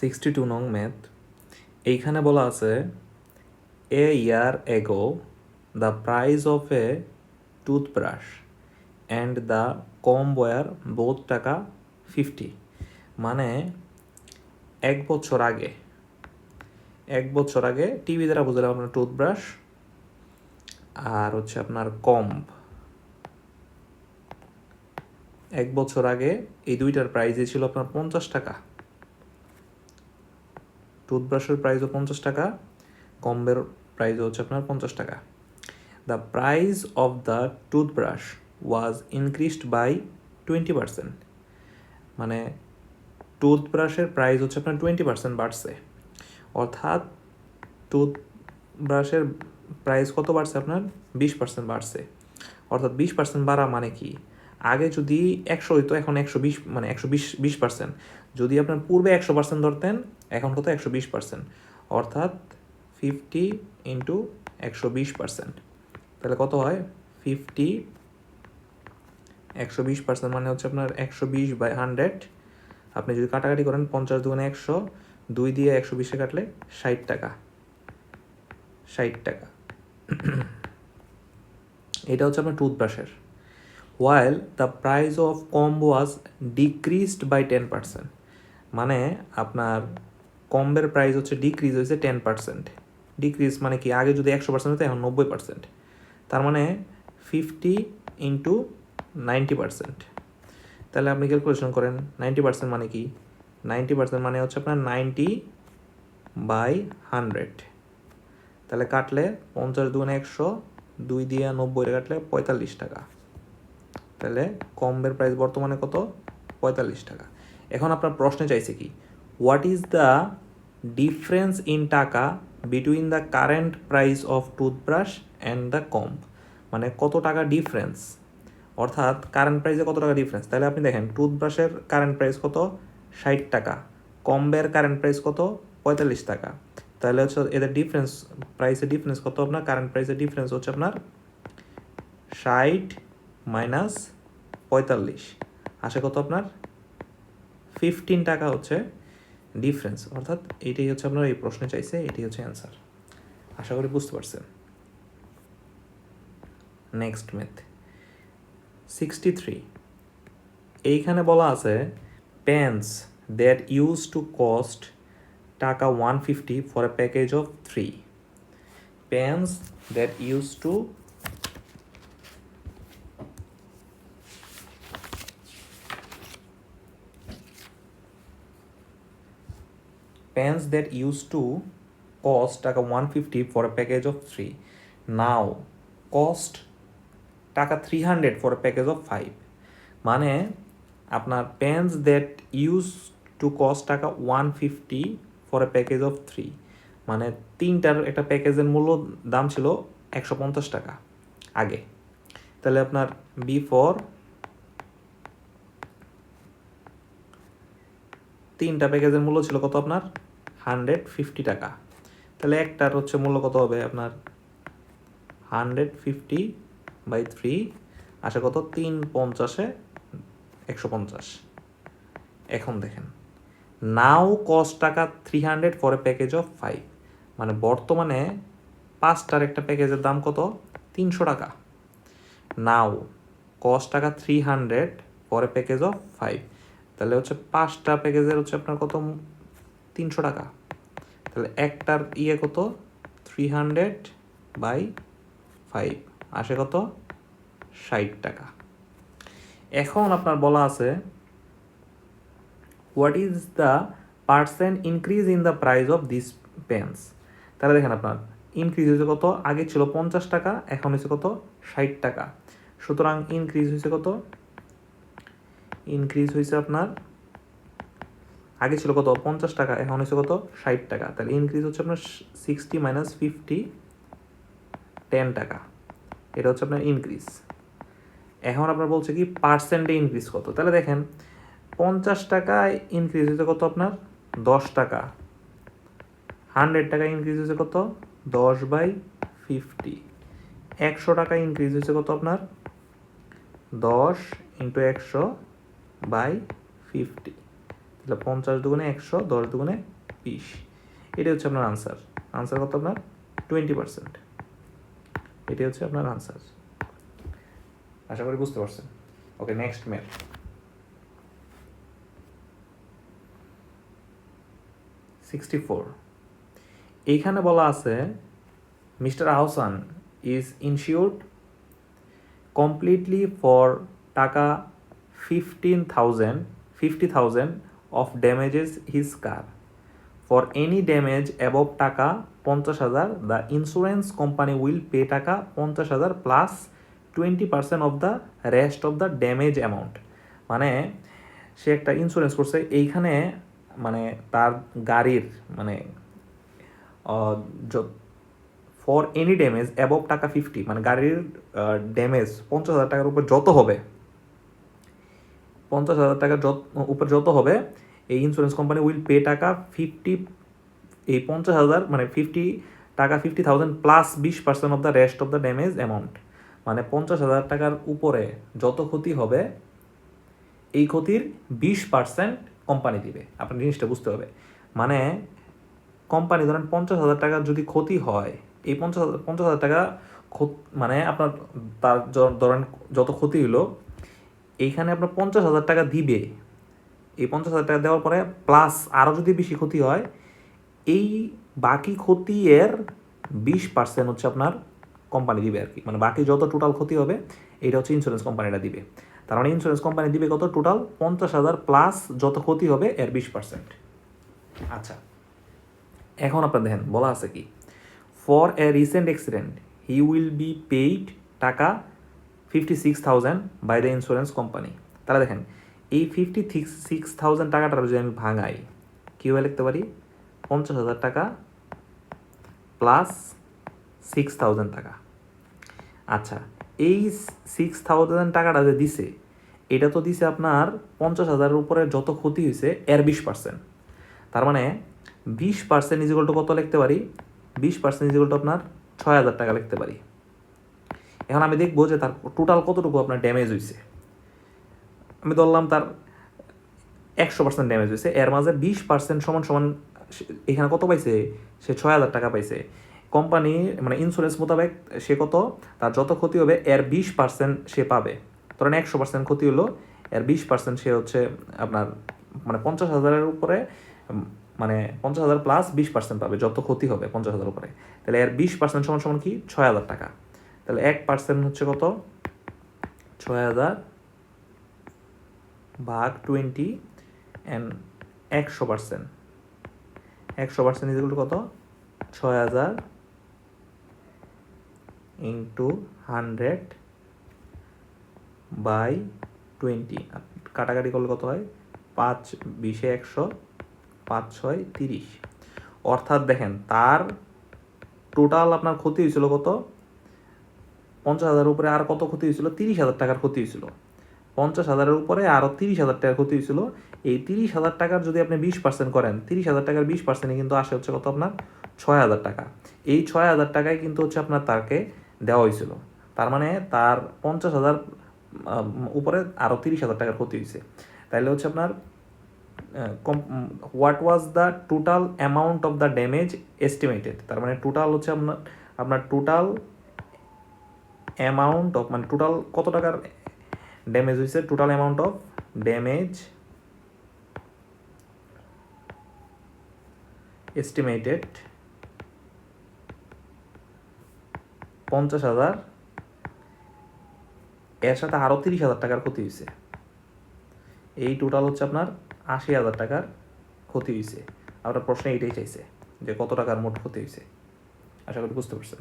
Sixty two নং math. এইখানে বলা আছে, a year ago, the price of a toothbrush and the comb বয়ার বোধ টাকা ফিফটি। মানে এক বছর আগে, এক বছর আগে টিভি দ্বারা বুঝলাম আপনার টুথব্রাশ আর হচ্ছে আপনার কম্ব। এক বছর আগে এই দুইটার প্রাইসই ছিল আপনার পঞ্চাশ টাকা। টুথব্রাশের প্রাইসও পঞ্চাশ টাকা কম্বের প্রাইসও হচ্ছে আপনার পঞ্চাশ টাকা। The price of the toothbrush was increased by twenty percent মানে টুথব্রাশের প্রাইস হচ্ছে আপনার টোয়েন্টি পার্সেন্ট বাড়ছে। অর্থাৎ টুথব্রাশের প্রাইস কত বাড়ছে আপনার? বিশ পার্সেন্ট বাড়ছে। অর্থাৎ বিশ পার্সেন্ট বাড়া মানে কি? আগে যদি একশো হইতো, এখন একশো বিশ মানে একশো বিশ বিশ পার্সেন্ট যদি আপনার পূর্বে একশো পার্সেন্ট ধরতেন এখন কত একশো বিশ পার্সেন্ট অর্থাৎ ফিফটি ইন্টু একশো বিশ পার্সেন্ট তাহলে কত হয়? ফিফটি, একশো বিশ পার্সেন্ট মানে হচ্ছে আপনার একশো বিশ বাই হান্ড্রেড। আপনি যদি কাটাকাটি করেন পঞ্চাশ দুগুণে একশো, দুই দিয়ে একশো বিশে কাটলে ষাট টাকা। ষাট টাকা। এটা হচ্ছে আপনার টুথব্রাশের। While the price of comb was decreased by ten percent মানে আপনার কম্বের প্রাইস হচ্ছে ডিক্রিজ হয়েছে টেন পার্সেন্ট ডিক্রিজ মানে কি? আগে যদি একশো পার্সেন্ট হতো, এখন নব্বই পার্সেন্ট তার মানে ফিফটি ইন্টু নাইনটি পার্সেন্ট তাহলে আপনি ক্যালকুলেশন করেন নাইনটি পার্সেন্ট মানে কি? নাইনটি পার্সেন্ট মানে হচ্ছে আপনার নাইনটি বাই হান্ড্রেড তাহলে কাটলে পঞ্চাশ দুগুণে একশো, দুই দিয়ে নব্বই কাটলে পঁয়তাল্লিশ টাকা। তাহলে কম্বের প্রাইস বর্তমানে কত? পঁয়তাল্লিশ টাকা। এখন আপনার প্রশ্নে চাইছে কি? What is the difference in taka between the current price of toothbrush and the comb মানে কত টাকা ডিফারেন্স অর্থাৎ কারেন্ট প্রাইসে কত টাকা ডিফারেন্স তাহলে আপনি দেখেন টুথব্রাশের কারেন্ট প্রাইস কত? ষাট টাকা। কম্বের কারেন্ট প্রাইস কত? পঁয়তাল্লিশ টাকা। তাহলে হচ্ছে এদের ডিফারেন্স প্রাইসের ডিফারেন্স কত আপনার? কারেন্ট প্রাইসের ডিফারেন্স হচ্ছে আপনার ষাট মাইনাস পঁয়তাল্লিশ। আসে কত আপনার? ফিফটিন টাকা হচ্ছে ডিফারেন্স অর্থাৎ এইটাই হচ্ছে আপনার এই প্রশ্নে চাইছে, এটাই হচ্ছে অ্যান্সার আশা করি বুঝতে পারছেন। নেক্সট মেথ সিক্সটি থ্রি এইখানে বলা আছে pens that used to cost taka one fifty for a package of three pens that used to pens that used to cost টাকা 150 for a package of 3 now, cost টাকা 300 for a package of 5 মানে আপনার pens that used to cost taka 150 for A package of 3 মানে তিনটার একটা প্যাকেজের মূল্য দাম ছিল একশো পঞ্চাশ টাকা আগে। তাহলে আপনার বি ফর তিনটা প্যাকেজের মূল্য ছিল কত আপনার? হান্ড্রেড ফিফটি টাকা। তাহলে একটার হচ্ছে মূল্য কত হবে আপনার? হান্ড্রেড ফিফটি বাই থ্রি আসে কত? তিন পঞ্চাশে একশো পঞ্চাশ। এখন দেখেন, now cost taka three hundred for a package of five. মানে বর্তমানে পাঁচটার একটা প্যাকেজের দাম কত? তিনশো টাকা। Now cost taka three hundred for a package of five. তাহলে হচ্ছে পাঁচটা প্যাকেজের হচ্ছে আপনার কত? তিনশো টাকা। তাহলে একটার ইয়ে কত? থ্রি হান্ড্রেড বাই ফাইভ আসে কত? ষাট টাকা। এখন আপনার বলা আছে what is the percent increase in the price of this pens তাহলে দেখেন আপনার ইনক্রিজ হয়েছে কত? আগে ছিল পঞ্চাশ টাকা, এখন হয়েছে কত? ষাট টাকা। সুতরাং ইনক্রিজ হয়েছে কত? ইনক্রিজ হয়েছে আপনার আগে ছিল কত? পঞ্চাশ টাকা, এখন হচ্ছে কত? ষাট টাকা। তাহলে ইনক্রিজ হচ্ছে আপনার সিক্সটি মাইনাস ফিফটি টেন টাকা। এটা হচ্ছে আপনার ইনক্রিজ এখন আপনার বলছে কি পার্সেন্টে ইনক্রিজ কত? তাহলে দেখেন, পঞ্চাশ টাকায় ইনক্রিজ হয়েছে কত আপনার? দশ টাকা। হান্ড্রেড টাকা ইনক্রিজ হয়েছে কত? দশ বাই ফিফটি একশো টাকা ইনক্রিজ হয়েছে কত আপনার? দশ ইন্টু একশো বাই ফিফটি তাহলে পঞ্চাশ দুগুণে একশো, দশ দুগুণে বিশ। এটাই হচ্ছে আপনার আনসার আনসার কত আপনার? টোয়েন্টি পার্সেন্ট এটাই হচ্ছে আপনার আনসার আশা করি বুঝতে পারছেন। Okay next math sixty four এইখানে বলা আছে, Mr Ahsan is insured completely for taka fifteen thousand fifty thousand of damages his car for any damage above taka পঞ্চাশ হাজার the insurance company will pay taka পঞ্চাশ হাজার plus twenty percent of the rest of the damage amount মানে সে একটা insurance করছে, এইখানে মানে তার গাড়ির মানে for any damage above taka fifty মানে গাড়ির ড্যামেজ পঞ্চাশ হাজার টাকার উপর যত হবে পঞ্চাশ হাজার টাকার যত, উপর যত হবে, এই insurance company will pay taka fifty এই পঞ্চাশ হাজার মানে fifty taka fifty thousand plus বিশ percent of the rest of the damage amount মানে পঞ্চাশ হাজার টাকার উপরে যত ক্ষতি হবে, এই ক্ষতির বিশ পার্সেন্ট কোম্পানি দিবে। আপনার জিনিসটা বুঝতে হবে। মানে কোম্পানি ধরেন পঞ্চাশ হাজার টাকার যদি ক্ষতি হয়, এই পঞ্চাশ হাজার পঞ্চাশ হাজার টাকা মানে আপনার তার ধরেন যত ক্ষতি হলো এইখানে আপনার পঞ্চাশ হাজার টাকা দিবে। এই পঞ্চাশ হাজার টাকা দেওয়ার পরে প্লাস আরও যদি বেশি ক্ষতি হয়, এই বাকি ক্ষতি এর বিশ পার্সেন্ট হচ্ছে আপনার কোম্পানি দিবে আর কি মানে বাকি যত টোটাল ক্ষতি হবে এটা হচ্ছে ইন্স্যুরেন্স কোম্পানিটা দিবে। তার মানে ইন্স্যুরেন্স কোম্পানি দিবে কত? টোটাল পঞ্চাশ হাজার প্লাস যত ক্ষতি হবে এর বিশ পার্সেন্ট আচ্ছা এখন আপনার দেখেন, বলা আছে কি? For a recent accident he will be paid taka fifty six thousand by the insurance company তাহলে দেখেন, এই ফিফটি সিক্স থাউজেন্ড টাকাটা যদি আমি ভাঙাই কীভাবে লিখতে পারি? পঞ্চাশ হাজার টাকা প্লাস সিক্স থাউজেন্ড টাকা। আচ্ছা এই সিক্স থাউজেন্ড টাকাটা যে দিছে, এটা তো দিছে আপনার পঞ্চাশ হাজারের উপরে যত ক্ষতি হয়েছে, এর বিশ পার্সেন্ট তার মানে বিশ পার্সেন্ট ইজিকল কত লিখতে পারি? বিশ পার্সেন্ট ইজিকল আপনার ছয় হাজার টাকা লিখতে পারি। এখন আমি দেখব যে তার টোটাল কতটুকু আপনার ড্যামেজ হয়েছে আমি ধরলাম তার একশো পার্সেন্ট ড্যামেজ হয়েছে এর মাঝে বিশ পার্সেন্ট সমান সমান এখানে কত পাইছে? সে ছয় হাজার টাকা পাইছে। কোম্পানি মানে ইন্স্যুরেন্স মোতাবেক সে কত? তার যত ক্ষতি হবে, এর বিশ পার্সেন্ট সে পাবে। ধরেন একশো পার্সেন্ট ক্ষতি হলো, এর বিশ পার্সেন্ট সে হচ্ছে আপনার মানে পঞ্চাশ হাজারের উপরে মানে পঞ্চাশ হাজার প্লাস বিশ পার্সেন্ট পাবে, যত ক্ষতি হবে পঞ্চাশ হাজার উপরে। তাহলে এর বিশ পার্সেন্ট সমান সমান কি? ছয় হাজার টাকা। তাহলে এক পার্সেন্ট হচ্ছে কত? ছয় হাজার ভাগ টোয়েন্টি অ্যান্ড একশো পার্সেন্ট একশো পার্সেন্ট ইজিকুল কত? ছয় হাজার ইন্টু হান্ড্রেড বাই টোয়েন্টি কাটাকাটি করলে কত হয়? পাঁচ বিশে একশো, পাঁচ ছয় তিরিশ। অর্থাৎ দেখেন, তার টোটাল আপনার ক্ষতি হয়েছিল কত? পঞ্চাশ হাজারের উপরে আর কত ক্ষতি হয়েছিল? তিরিশ হাজার টাকার ক্ষতি হয়েছিল। পঞ্চাশ হাজারের উপরে আরও তিরিশ হাজার টাকার ক্ষতি হয়েছিল। এই তিরিশ হাজার টাকার যদি আপনি বিশ পার্সেন্ট করেন, তিরিশ হাজার টাকার বিশ পার্সেন্টে কিন্তু আসে হচ্ছে কত আপনার? ছয় হাজার টাকা। এই ছয় হাজার টাকায় কিন্তু হচ্ছে আপনার তাকে দেওয়া হয়েছিল। তার মানে তার পঞ্চাশ হাজার উপরে আরও তিরিশ হাজার টাকার ক্ষতি হয়েছে। তাইলে হচ্ছে আপনার what was the total amount of the damage estimated তার মানে টোটাল হচ্ছে আপনার আপনার টোটাল অ্যামাউন্ট অফ মানে টোটাল কত টাকার ড্যামেজ হয়েছে? Total amount of damage estimated পঞ্চাশ হাজার, এর সাথে আরও তিরিশ হাজার টাকার ক্ষতি হয়েছে। এই টোটাল হচ্ছে আপনার আশি হাজার টাকার ক্ষতি হয়েছে। আপনার প্রশ্নে এইটাই চাইছে যে কত টাকার মোট ক্ষতি হয়েছে। আশা করি বুঝতে পারছেন।